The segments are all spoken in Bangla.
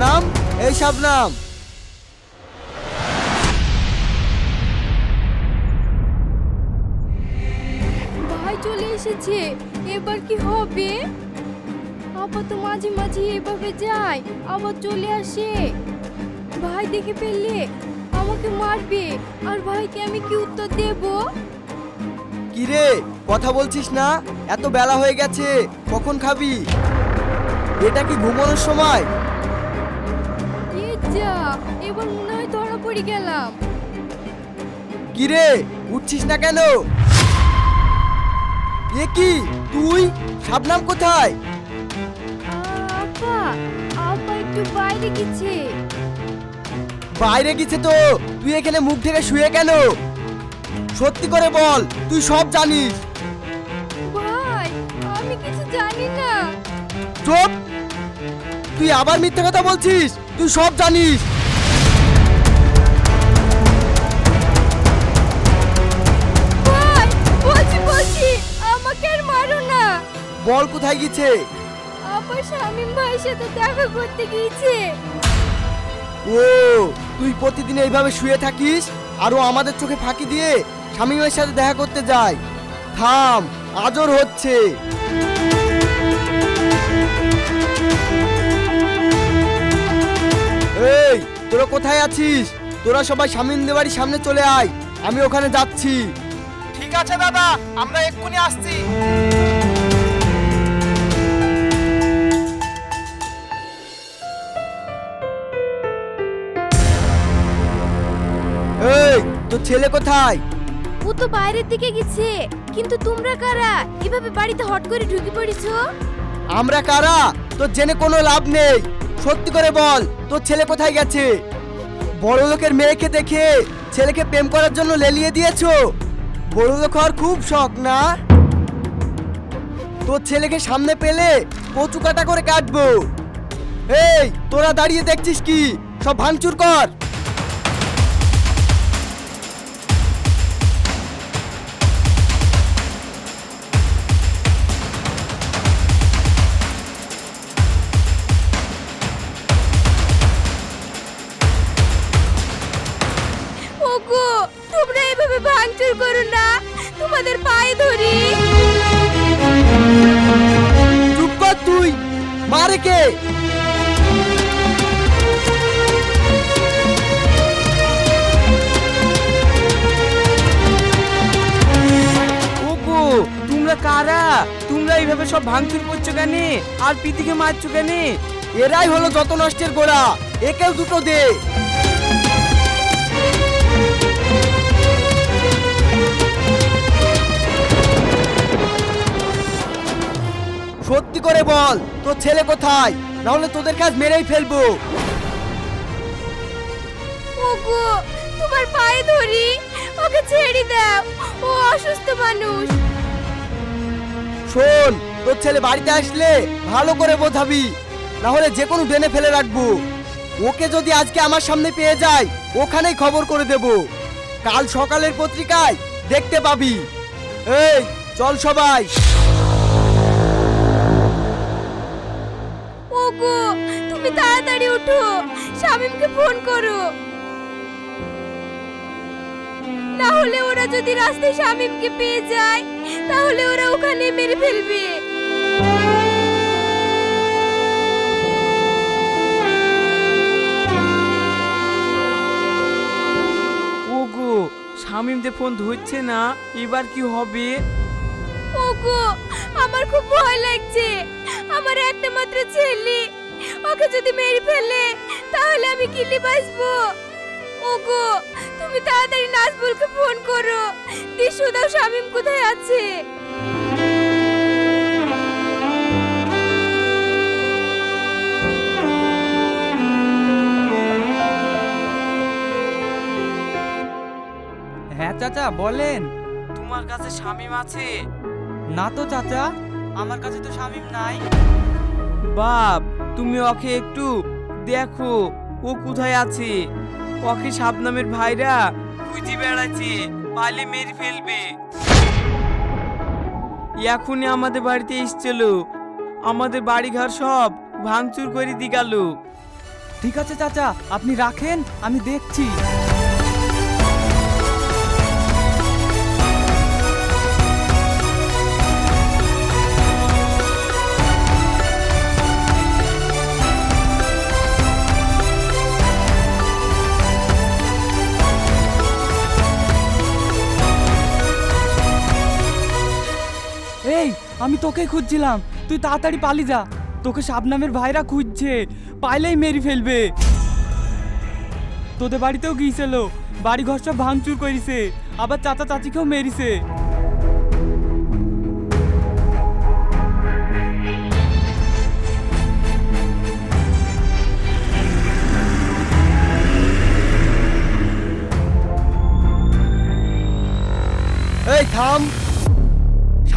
শাবনাম এই শাবনাম ভাই চলে এসেছে। এবার কি হবে? আবার তো মাঝে মাঝে এভাবে যায় আবার চলে আসে। ভাই দেখে ফেললে আমাকে মারবে। আর ভাইকে আমি কি উত্তর দেব? কি রে কথা বলছিস না? এত বেলা হয়ে গেছে কখন খাবি? এটা কি ঘুমানোর সময়? যা এবার মনে হয় ধরা পড়ে গেলাম। কি রে উঠছিস না কেন? এ কি তুই? শাবনাম কোথায়? আপা আপা একটু বাইরে গেছে। বাইরে গেছে তো তুই এখানে মুখ ঢেকে শুয়ে কেন? সত্যি করে বল তুই সব জানিস। ভাই আমি কিছু জানি না। চুপ! তুই আবার মিথ্যে কথা বলছিস? তুই সব জানিস। বলছি বলছি আমাকে আর মারো না। বল কোথায় গেছে আপা শামিম ভাইয়ের সাথে দেখা করতে গিয়েছে। ও তুই প্রতিদিন এইভাবে শুয়ে থাকিস আর ও আমাদের চোখে ফাঁকি দিয়ে স্বামীমের সাথে দেখা করতে যায়। থাম আজর হচ্ছে। এই তোরা কোথায় আছিস? তোরা সবাই স্বামীমদের বাড়ির সামনে চলে আয়। আমি ওখানে যাচ্ছি। ঠিক আছে দাদা আমরা এক্ষুনি আসছি। এই তোর ছেলে কোথায়? ও তো বাইরের দিকে গেছে কিন্তু তোমরা কারা? এভাবে বাড়িতে হট করে ঢুকে পড়েছো? আমরা কারা? তোর জেনে কোনো লাভ নেই। সত্যি করে বল, তোর ছেলে কোথায় গেছে? বড় লোকের মেয়েকে দেখে ছেলেকে প্রেম করার জন্য লেলিয়ে দিয়েছ। বড় লোক হওয়ার খুব শখ, না? তোর ছেলেকে সামনে পেলে কচু কাটা করে কাটবো। এই, তোরা দাঁড়িয়ে দেখছিস কি? সব ভাঙচুর কর। আর পিতিকে মারছো কেন এরাই হলো যত নষ্টের গোড়া। একেও দুটো দে। সত্যি করে বল তোর ছেলে কোথায়? নাহলে তোদের কাজ মেরেই ফেলব। ওগো তোমার পায়ে ধরি। ওকে ছেড়ে দাও। ও অসুস্থ মানুষ। শোন তোর ছেলে বাড়িতে আসলে ভালো করে বোঝাবি। না হলে যে কোনো ডেনে ফেলে রাখব। ওকে যদি আজকে আমার সামনে পেয়ে যায়, ওখানেই খবর করে দেব। কাল সকালের পত্রিকায় দেখতে পাবি। এই, চল সবাই। ওগো, তুমি তাড়াতাড়ি উঠো। শামিমকে ফোন করো। না হলে ওরা যদি রাস্তায় শামিমকে পেয়ে যায়, তাহলে ওরা ওখানে মেরে ফেলবে। শামিমদের ফোন ধরছে না, এবার কি হবে? ওগো, আমার খুব ভয় লাগছে। আমার একটা মাত্র ছেলে, ওকে যদি মেরে ফেলে, তাহলে আমি কিলি বাঁচবো ওগো, তুমি তাড়াতাড়ি নাজবুলকে ফোন করো। দিশু দাও, শামিম কোথায় আছে? চাচা বলেন। তোমার কাছে শামিম আছে? না তো চাচা। আমার কাছে তো শামিম নাই। বাপ তুমি ওকে একটু দেখো ও কোথায় আছে? ওকে শাবনামের ভাইরা খুঁজে বেড়াচ্ছে পালে মেরে ফেলবে। এখনই আমাদের বাড়িতে এসছিল। আমাদের বাড়িঘর সব ভাঙচুর করে দি গেল ঠিক আছে চাচা। আপনি রাখেন আমি দেখছি। এই, আমি তোকেই খুঁজছিলাম। তুই তাড়াতাড়ি পালি যা। তোকে শাবনামের ভাইরা খুঁজছে। পাইলেই মেরে ফেলবে। তোদের বাড়িতেও গিয়েছিল বাড়ি ঘর সব ভাঙচুর করিছে। আবার চাচা চাচিকেও মেরিছে। এই, থাম।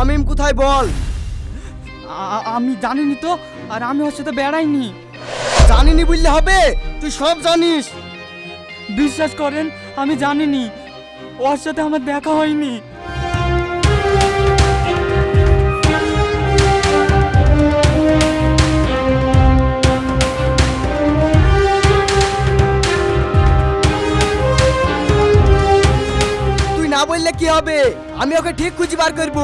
শামিম কোথায় বল? আমি জানিনি তো আর আমি ওর সাথে বেড়াইনি। জানিনি বললে হবে? তুই সব জানিস। বিশ্বাস করেন আমি জানিনি। ওর সাথে আমার দেখা হয়নি। তুই না বললে কি হবে? আমি ওকে ঠিক খুঁজে বার করব।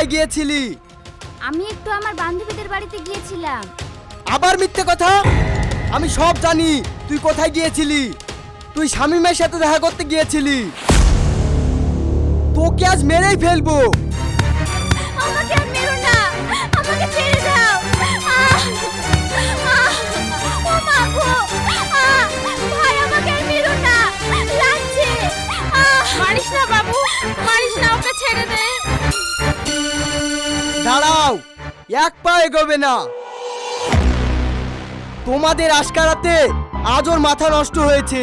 কোথায় গিয়েছিলি আমি একটু আমার বান্ধবীদের বাড়িতে গিয়েছিলাম আবার মিথ্যে কথা আমি সব জানি তুই কোথায় গিয়েছিলি তুই শামিমের সাথে দেখা করতে গিয়েছিলি তোকে আজ মেরেই ফেলব আমাকে আর মেরো না আমাকে ছেড়ে দাও আহ! আহ! ও মা গো আহ! ভাই আমাকে আর মেরো না লাগছে মারিস না বাবু মারিস না ওকে ছেড়ে দে এক পা এগোবে না। তোমাদের আশকারাতে আজ ওর মাথা নষ্ট হয়েছে।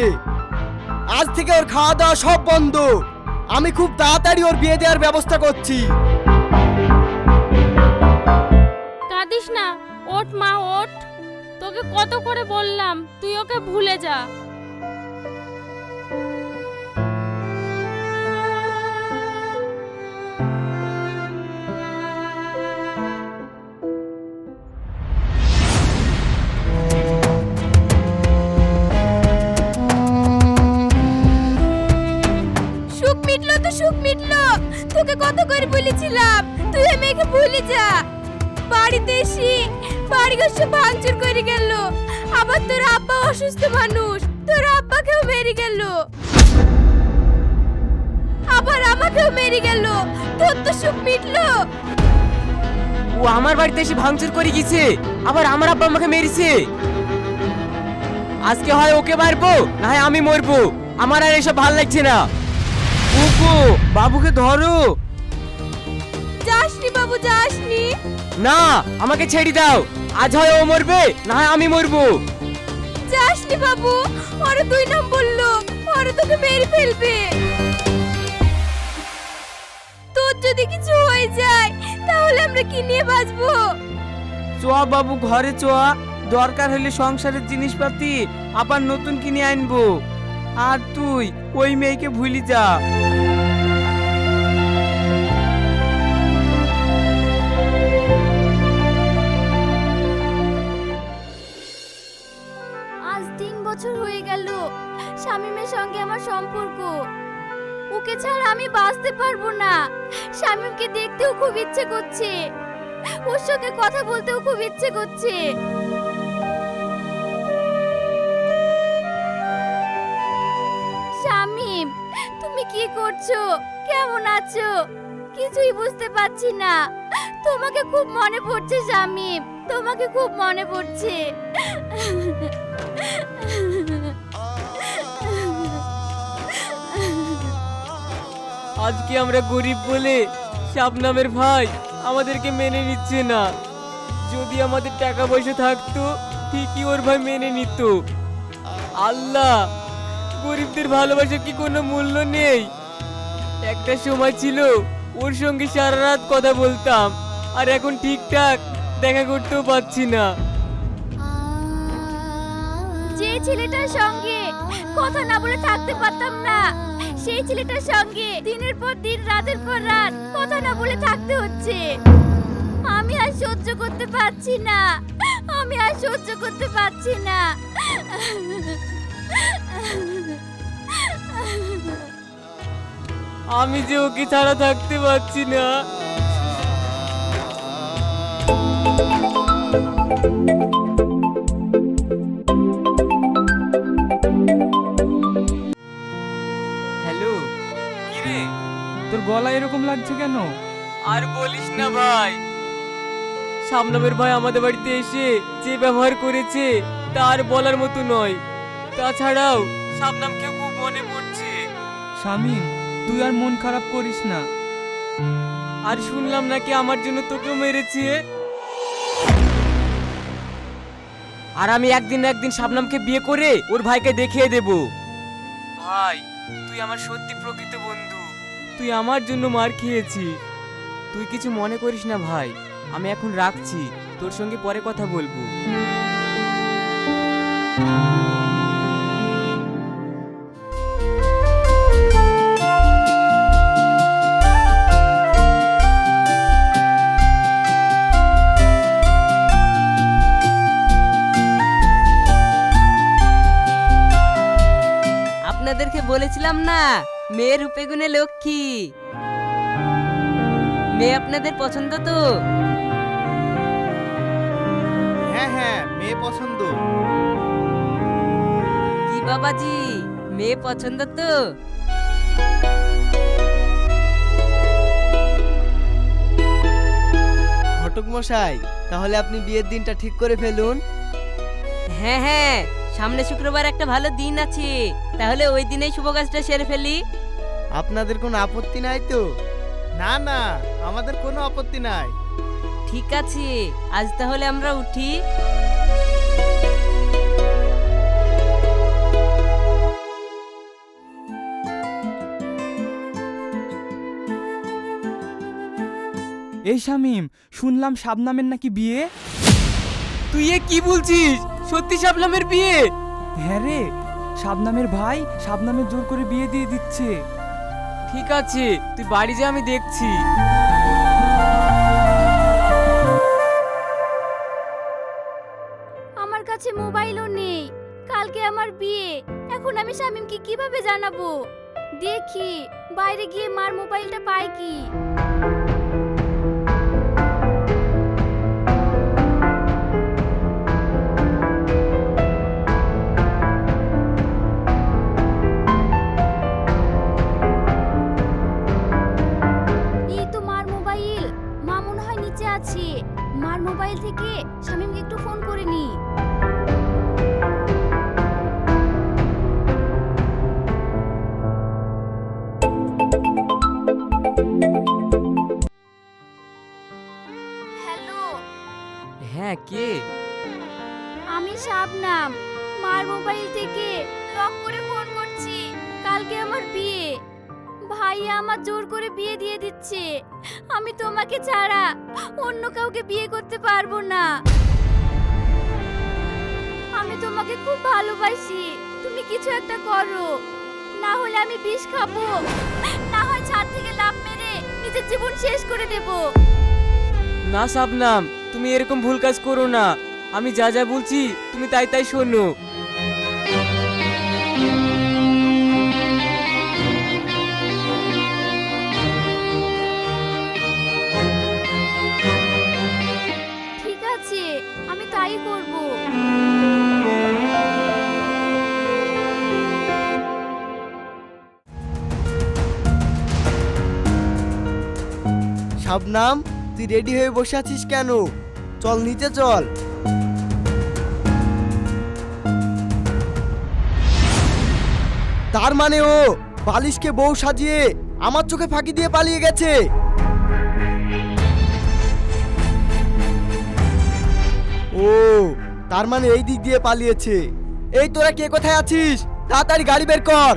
আজ থেকে ওর খাওয়া দাওয়া সব বন্ধ। আমি খুব তাড়াতাড়ি ওর বিয়ে দেওয়ার ব্যবস্থা করছি। কাঁদিস না, ওঠ মা, ওঠ। তোকে কত করে বললাম, তুই ওকে ভুলে যা। তো তোকে কত করে বলেছিলাম? তুই মেয়েকে ভুলে যা। বাড়িতে এসে বাড়ি ঘর ভাঙচুর করে গেল। আবার তোর আব্বা অসুস্থ মানুষ। তোর আব্বাকেও মেরে গেল। আবার আমাকেও মেরে গেল। তোর তো সুখ মিটলো। ও আমার বাড়িতে এসে ভাঙচুর করে গেছে। আবার আমার আব্বা আমাকে মেরেছে। আজকে হয় ওকে মারবো, না হয় আমি মরবো। আমার আর এসব ভালো লাগছে না। ওগো বাবুকে ধরো। যাসনি বাবু যাসনি। না আমাকে ছেড়ে দাও। আজ হয় ও মরবে না হয় আমি মরবো। যাসনি বাবু ওরে দুই নাম বলল ওরে তোকে মেরে ফেলবে। তোর যদি কিছু হয়ে যায় তাহলে আমরা কি নিয়ে বাঁচবো? চোয়া বাবু ঘরে চোয়া। দরকার হলে সংসারের জিনিসপাতি আবার নতুন কিনে আনব। আর তুই ওই মেয়েকে ভুলি যা। আজ তিন বছর হয়ে গেল শামিমের সঙ্গে আমার সম্পর্ক। ওকে ছাড়া আমি বাঁচতে পারব না। শামিমকে দেখতেও খুব ইচ্ছে করছে। ওর সঙ্গে কথা বলতেও খুব ইচ্ছে করছে। তুমি কি করছ? কেমন আছো? কিছুই বুঝতে পারছি না। তোমাকে খুব মনে পড়ছে, শামিম। তোমাকে খুব মনে পড়ছে। আজকে আমরা গরিব বলে শাবনামের ভাই আমাদেরকে মেনে নিচ্ছে না। যদি আমাদের টাকা পয়সা থাকতো, ঠিকই ওর ভাই মেনে নিত। আল্লাহ! গরিবদের ভালোবাসার কি কোনো মূল্য নেই? একটা সময় ছিল, ওর সঙ্গে সারা রাত কথা বলতাম, আর এখন ঠিকঠাক, দেখা করতেও পাচ্ছি না। যে ছেলেটার সঙ্গে কথা না বলে থাকতে পারতাম না, সেই ছেলেটার সঙ্গে দিনের পর দিন, রাতের পর রাত কথা না বলে থাকতে হচ্ছে। আমি আর সহ্য করতে পারছি না, আমি আর সহ্য করতে পারছি না। আমি যে ওকে ছাড়া থাকতে পারছি না। হ্যালো। কিরে তোর গলা এরকম লাগছে কেন? আর বলিস না ভাই। সামনামের ভাই আমাদের বাড়িতে এসে যে ব্যবহার করেছে তার বলার মতো নয়। তাছাড়াও সামনামকে খুব মনে পড়ছে। শামিম তুই আর মন খারাপ করিস না। আর শুনলাম নাকি আমার জন্য তোকেও মেরেছে। আর আমি একদিন না একদিন শাবনামকে বিয়ে করে ওর ভাইকে দেখিয়ে দেব। ভাই, তুই আমার সত্যি প্রকৃত বন্ধু। তুই আমার জন্য মার খেয়েছিস। তুই কিছু মনে করিস না ভাই। আমি এখন রাখছি। তোর সঙ্গে পরে কথা বলব। না মেয়ে রূপে গুণে লক্ষ্মী। মেয়ে আপনাদের পছন্দ তো? হ্যাঁ হ্যাঁ মেয়ে পছন্দ। কি বাবাজি মেয়ে পছন্দ তো? ঘটক মশাই তাহলে আপনি বিয়ের দিনটা ঠিক করে ফেলুন। হ্যাঁ হ্যাঁ সামনে শুক্রবার একটা ভালো দিন আছে। তাহলে ওই দিনেই শুভ কাজটা সেরে ফেলি। আপনাদের কোনো আপত্তি নাই তো? না না আমাদের কোনো আপত্তি নাই। ঠিক আছে আজ তাহলে আমরা উঠি। এই শামিম শুনলাম শাবনামের নাকি বিয়ে? তুই এ কি বলছিস? সত্যি শাবনামের বিয়ে? হ্যাঁ রে শাবনামের ভাই শাবনামের জোর করে বিয়ে দিয়ে দিচ্ছে। ঠিক আছে তুই বাড়ি যা আমি দেখছি। আমার কাছে মোবাইলও নেই কালকে আমার বিয়ে। এখন আমি শামিমকে কীভাবে জানাব? দেখি বাইরে গিয়ে মার মোবাইলটা পাই কি? কালকে আমার বিয়ে। ভাইয়া আমার জোর করে বিয়ে দিয়ে দিচ্ছে। আমি তোমাকে ছাড়া অন্য কাউকে বিয়ে করতে পারব না। আমি তোমাকে খুব ভালোবাসি। তুমি কিছু একটা করো। না হলে আমি বিষ খাব। না হয় ছাদ থেকে লাফ মেরে নিজের জীবন শেষ করে দেবো। না শাবনাম তুমি এরকম ভুল কাজ করো না। আমি যা যা বলছি, তুমি তাই তাই শোনো। শবনাম তুই রেডি হয়ে বসে আছিস কেন? চল নিচে চল। তার মানে ও বালিশকে বউ সাজিয়ে আমার চোখে ফাঁকি দিয়ে পালিয়ে গেছে। ও, তার মানে এই দিক দিয়ে পালিয়েছে। এই তোরা কে কোথায় আছিস? তাড়াতাড়ি গাড়ি বের কর।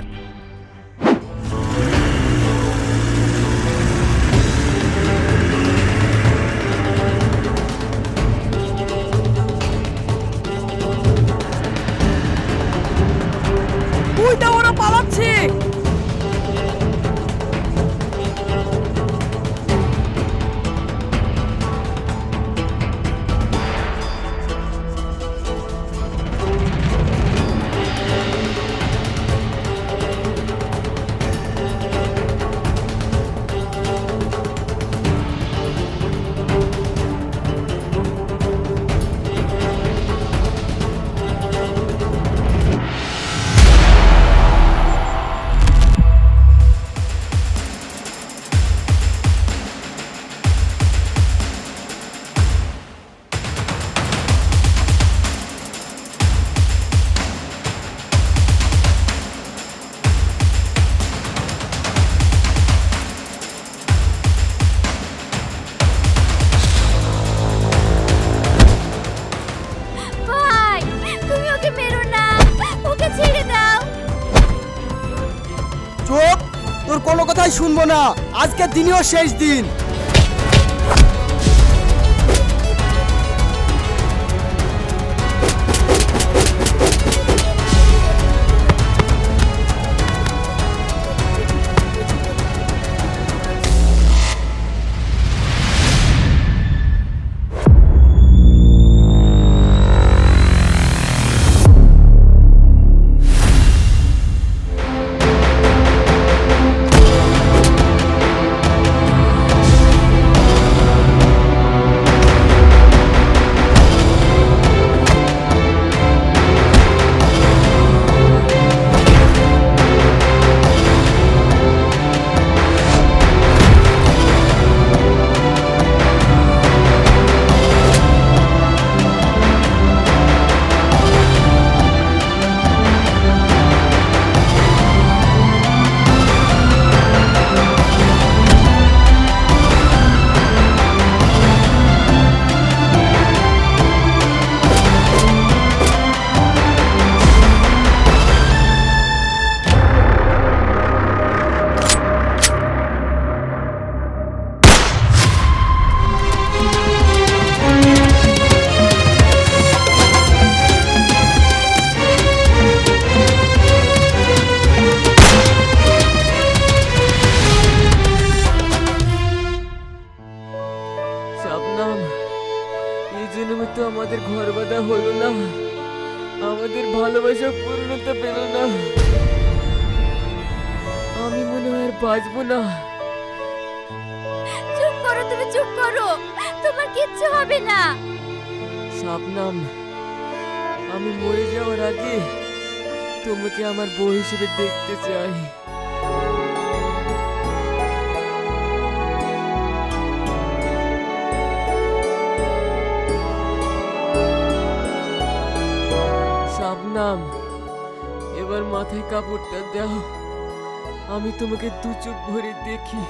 শুনব না। আজকের দিনেও শেষ দিন। আমাদের ভালোবাসা পূর্ণতা পেল না। আমি মনে হয় আর বাঁচবো না। চুপ করো তুমি চুপ করো। তোমার কিচ্ছু হবে না। শাবনাম আমি মরে যাওয়ার আগে তোমাকে আমার বউ হিসেবে দেখতে চাই। শাবনাম এবার মাথায় কাপড়টা দাও। আমি তোমাকে দু চোখ ভরে দেখি।